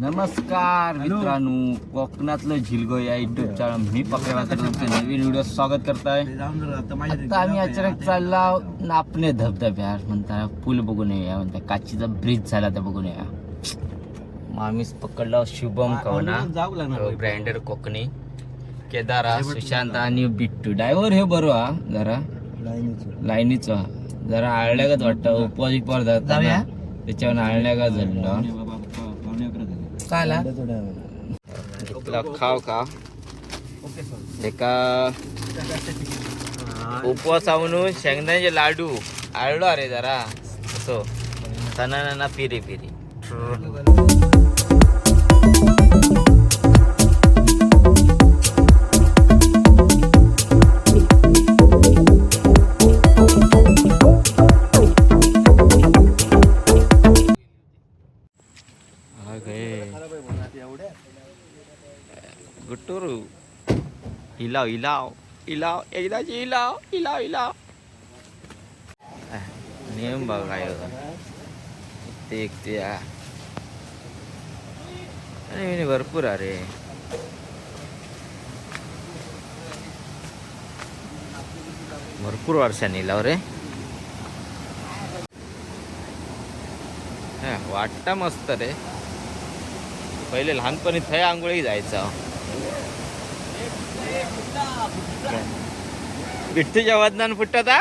नमस्कार मित्रांनो कोकणातलं झिलगो या युट्यूब चॅनल मी तुमचं नवीन व्हिडिओ स्वागत करताय. आता आम्ही अचानक चालला नापणे धबधब्यावर म्हणता पूल बघून येऊया म्हणता. काचीचा ब्रिज झाला तर बघून येऊया. मग आम्हीच पकडला शुभम कवना ब्रँडर कोकणी. केदारा सुशांत आणि बिट्टू. ड्रायव्हर हे बरो हा जरा. लाईनीचा. जरा आळल्यागत वाटतं. उपवास उपवास जाता त्याच्यावर आळल्यागत झालं काला. घेतला खाव का? एका उपवास म्हणून शेंगदाण्याचे लाडू. आळलो अरे जरा. असो. सणाना पिरी पिरी. गुट्टूरू हिलाव हिलाव हिलाव एकदाची हिलाव हिलाव हिलाव अह, नियम बघ काय ते एक ते आ. आणि हिने भरपूर अरे भरपूर वर्षांनी हिलाव रे हा, वाटतं मस्त रे पहिले लहानपणी थंय आंघोळी जायचं बिट्टूच्या वजनान फुटत हा?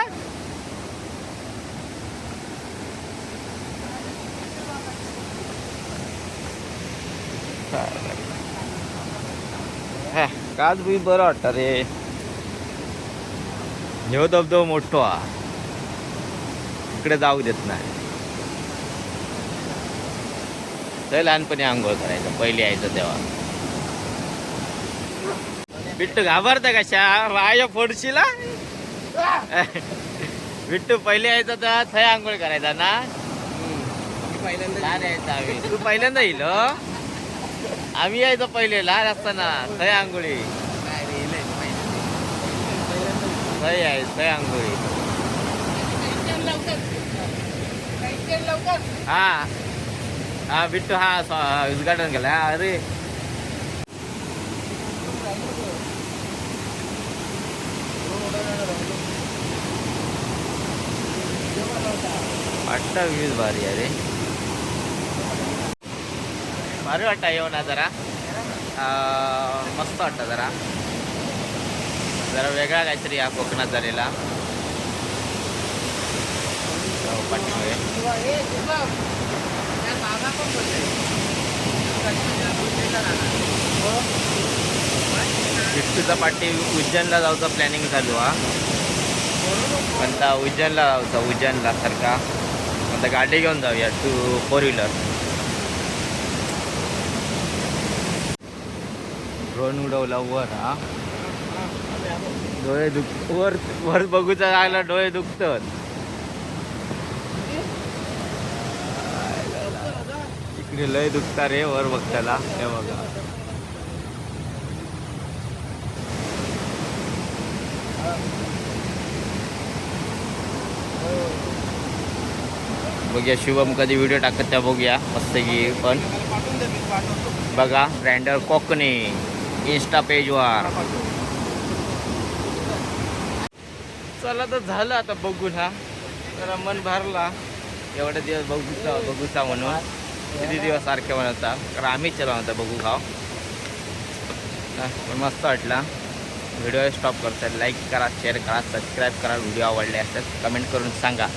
काच बी बरं वाटतं रे. ह्यो धबधबो मोठो हा. इकडे जाऊ देत नाही. लहानपणी आंघोळ करायचं पहिले यायचं तेव्हा. बिट्टू घाबरतं कशा? वाया फोडशीला? बिट्टू पहिले यायचं तर थय आंघोळ करायचा ना? यायचं आम्ही. तू पहिल्यांदा येईल हो? आम्ही यायचो पहिले लहान असताना. थय आंघोळी. थय आहे थय आंघोळी. हा. हा बिट्टू हा उद्घाटन केलं. अरे. वाटतं व्ह्यूज भारी अरे भारी वाटतं येऊ ना जरा. मस्त वाटतं जरा. जरा वेगळा काहीतरी या कोकणात झालेला. पाठीमागे बिट्टूचा पाठी उज्जैनला जाऊचा प्लॅनिंग चालू हा. पण उज्जैनला जाऊचा उज्जैनला सारखा. आता गाडी घेऊन जाऊया टू फोर व्हीलर ड्रोन उडवला वर हा? डोळे दुख वर वर बघूचा लागला डोळे दुखतात. इकडे लय दुखता रे वर बघताला हे बघा. बघूया. शुभम कधी व्हिडिओ टाकत त्या बघूया. मस्त की पण. बघा ब्रँडर कोकणी. इन्स्टा पेजवर चला तर झालं आता बघून हा. जरा मन भरला. एवढे दिवस बघूचा बघूचा म्हणून. किती दिवस सारखे म्हणता कारण आम्हीच चला होता बघू खाव पण मस्त वाटला. व्हिडिओ स्टॉप करतात लाईक करा शेअर करा सबस्क्राईब करा. व्हिडिओ आवडले असतात कमेंट करून सांगा.